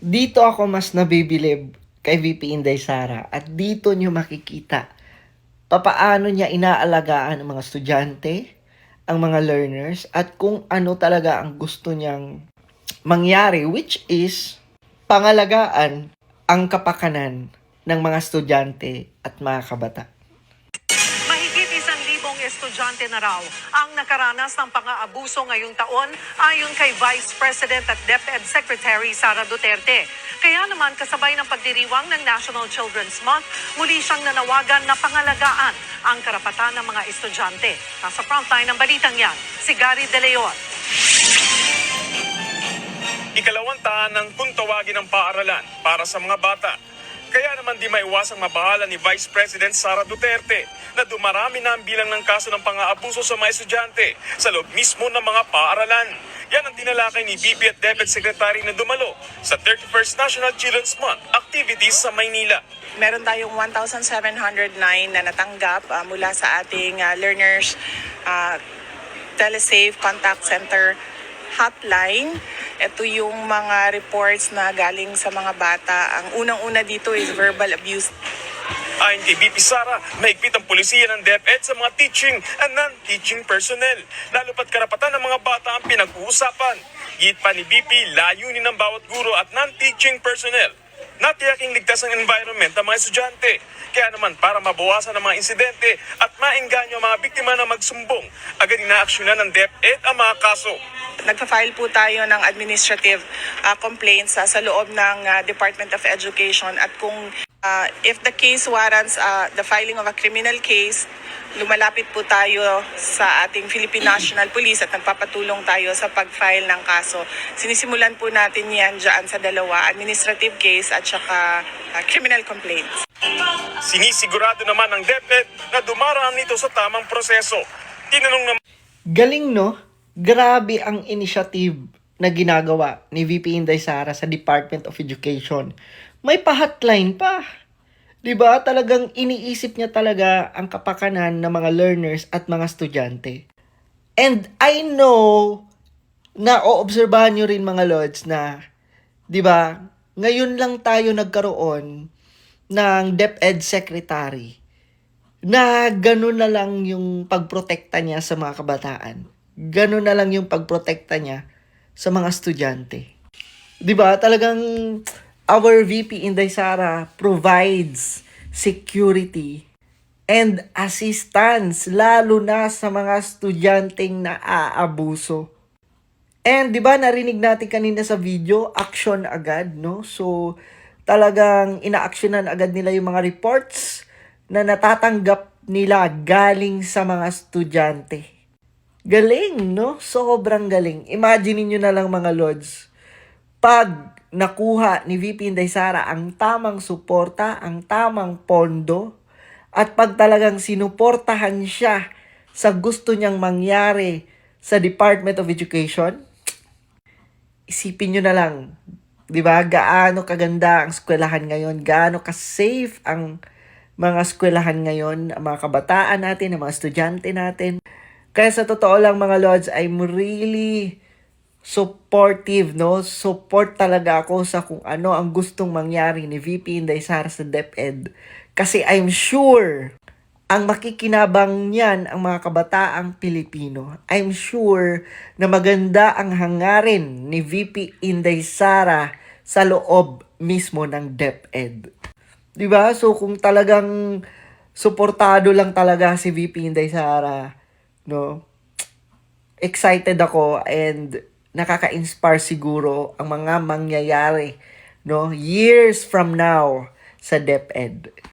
dito ako mas nabibilib kay VP Inday Sara at dito nyo makikita papaano niya inaalagaan ang mga estudyante, ang mga learners, at kung ano talaga ang gusto niyang mangyari, which is pangalagaan ang kapakanan ng mga estudyante at mga kabata. Estudyante na raw ang nakaranas ng pang-aabuso ngayong taon ayon kay Vice President at DepEd Secretary Sara Duterte. Kaya naman kasabay ng pagdiriwang ng National Children's Month, muli siyang nanawagan na pangalagaan ang karapatan ng mga estudyante. Nasa frontline ng balitang yan, si Gary De Leon. Ikalawang taan ng kung tawagin ng paaralan para sa mga bata. Kaya naman di maiwasang mabahala ni Vice President Sara Duterte na dumarami na ang bilang ng kaso ng pang-aabuso sa mga estudyante sa loob mismo ng mga paaralan. Yan ang tinalakay ni BP at DepEd Secretary na dumalo sa 31st National Children's Month activities sa Maynila. Meron tayong 1,709 na natanggap ah, mula sa ating ah, learners ah, telesafe contact center hotline. Ito yung mga reports na galing sa mga bata. Ang unang-una dito is verbal abuse. Ayon kay BP Sara, mahigpit ang pulisiya ng DepEd sa mga teaching and non-teaching personnel. Lalo pat karapatan ng mga bata ang pinag-uusapan. Git pa ni BP, layunin ng bawat guro at non-teaching personnel na tiyaking ligtas ang environment ng mga estudyante. Kaya naman para mabawasan ang mga insidente at maengganyo ang mga biktima na magsumbong, agad inaaksyonan ng DepEd ang mga kaso. Nagpa-file po tayo ng administrative ah, complaints ah, sa loob ng ah, Department of Education at kung ah, if the case warrants ah, the filing of a criminal case, lumalapit po tayo sa ating Philippine National Police at nagpapatulong tayo sa pag-file ng kaso. Sinisimulan po natin yan dyan sa dalawa, administrative case at saka ah, criminal complaints. Sinisigurado naman ng DepEd na dumaraan nito sa tamang proseso. Tinanong naman Galing no? Grabe ang initiative na ginagawa ni VP Inday Sara sa Department of Education. May pa-hotline pa. 'Di ba? Talagang iniisip niya talaga ang kapakanan ng mga learners at mga estudyante. And I know na oobserbahan nyo rin mga lords na 'di ba? Ngayon lang tayo nagkaroon ng DepEd secretary na gano'n na lang yung pagprotekta niya sa mga kabataan. Gano'n na lang yung pagprotekta niya sa mga estudyante. 'Di ba? Talagang our VP Inday Sara provides security and assistance lalo na sa mga estudyanteng naaabuso. And 'di ba narinig natin kanina sa video, action agad, no? So talagang inaaksyonan agad nila yung mga reports na natatanggap nila galing sa mga estudyante. Galing, no? Sobrang galing. Imagine niyo na lang mga lords, pag nakuha ni VP Inday Sara ang tamang suporta, ang tamang pondo, at pag talagang sinuportahan siya sa gusto niyang mangyari sa Department of Education, isipin nyo na lang, di ba, gaano kaganda ang eskwelahan ngayon, gaano ka-safe ang mga eskwelahan ngayon, ang mga kabataan natin, ang mga estudyante natin. Kaya sa totoo lang mga lords, I'm really supportive, no? Support talaga ako sa kung ano ang gustong mangyari ni VP Inday Sara sa DepEd. Kasi I'm sure ang makikinabang niyan ang mga kabataang Pilipino. I'm sure na maganda ang hangarin ni VP Inday Sara sa loob mismo ng DepEd. 'Di ba? So kung talagang suportado lang talaga si VP Inday Sara, no? Excited ako and nakaka-inspire siguro ang mga mangyayari, no? Years from now sa DepEd.